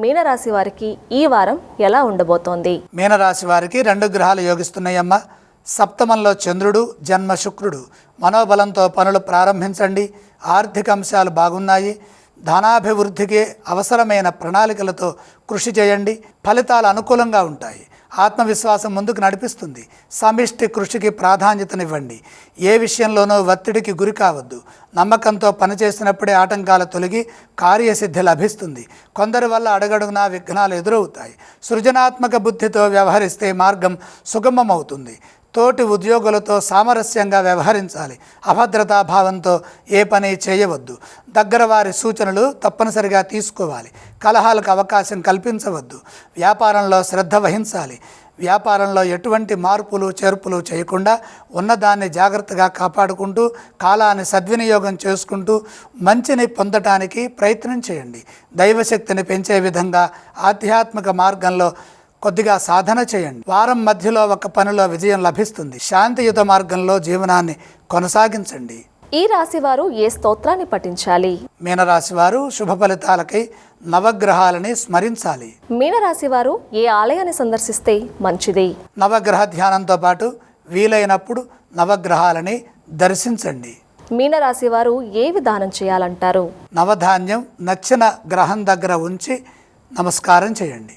మీనరాశి వారికి ఈ వారం ఎలా ఉండబోతోంది? మీనరాశి వారికి రెండు గ్రహాలు యోగిస్తున్నాయమ్మ. సప్తమంలో చంద్రుడు జన్మ శుక్రుడు. మనోబలంతో పనులు ప్రారంభించండి. ఆర్థిక అంశాలు బాగున్నాయి. ధనాభివృద్ధికి అవసరమైన ప్రణాళికలతో కృషి చేయండి. ఫలితాలు అనుకూలంగా ఉంటాయి. ఆత్మవిశ్వాసం ముందుకు నడిపిస్తుంది. సమిష్టి కృషికి ప్రాధాన్యతనివ్వండి. ఏ విషయంలోనూ ఒత్తిడికి గురి కావద్దు. నమ్మకంతో పనిచేసినప్పుడే ఆటంకాలు తొలగి కార్యసిద్ధి లభిస్తుంది. కొందరి వల్ల అడగడుగునా విఘ్నాలు ఎదురవుతాయి. సృజనాత్మక బుద్ధితో వ్యవహరిస్తే మార్గం సుగమమవుతుంది. తోటి ఉద్యోగులతో సామరస్యంగా వ్యవహరించాలి. అభద్రతా భావంతో ఏ పని చేయవద్దు. దగ్గర వారి సూచనలు తప్పనిసరిగా తీసుకోవాలి. కలహాలకు అవకాశం కల్పించవద్దు. వ్యాపారంలో శ్రద్ధ వహించాలి. వ్యాపారంలో ఎటువంటి మార్పులు చేర్పులు చేయకుండా ఉన్నదాన్ని జాగ్రత్తగా కాపాడుకుంటూ కాలాన్ని సద్వినియోగం చేసుకుంటూ మంచిని పొందటానికి ప్రయత్నం చేయండి. దైవశక్తిని పెంచే విధంగా ఆధ్యాత్మిక మార్గంలో కొద్దిగా సాధన చేయండి. వారం మధ్యలో ఒక పనిలో విజయం లభిస్తుంది. శాంతియుత మార్గంలో జీవనాన్ని కొనసాగించండి. ఈ రాశి వారు ఏ స్తోత్రాన్ని పఠించాలి? మీనరాశి వారు శుభ ఫలితాలకై నవగ్రహాలని స్మరించాలి. మీనరాశి వారు ఏ ఆలయాన్ని సందర్శిస్తే మంచిది? నవగ్రహ ధ్యానంతో పాటు వీలైనప్పుడు నవగ్రహాలని దర్శించండి. మీనరాశి వారు ఏ విధానం చేయాలంటారు? నవధాన్యం నచ్చిన గ్రహం దగ్గర ఉంచి నమస్కారం చేయండి.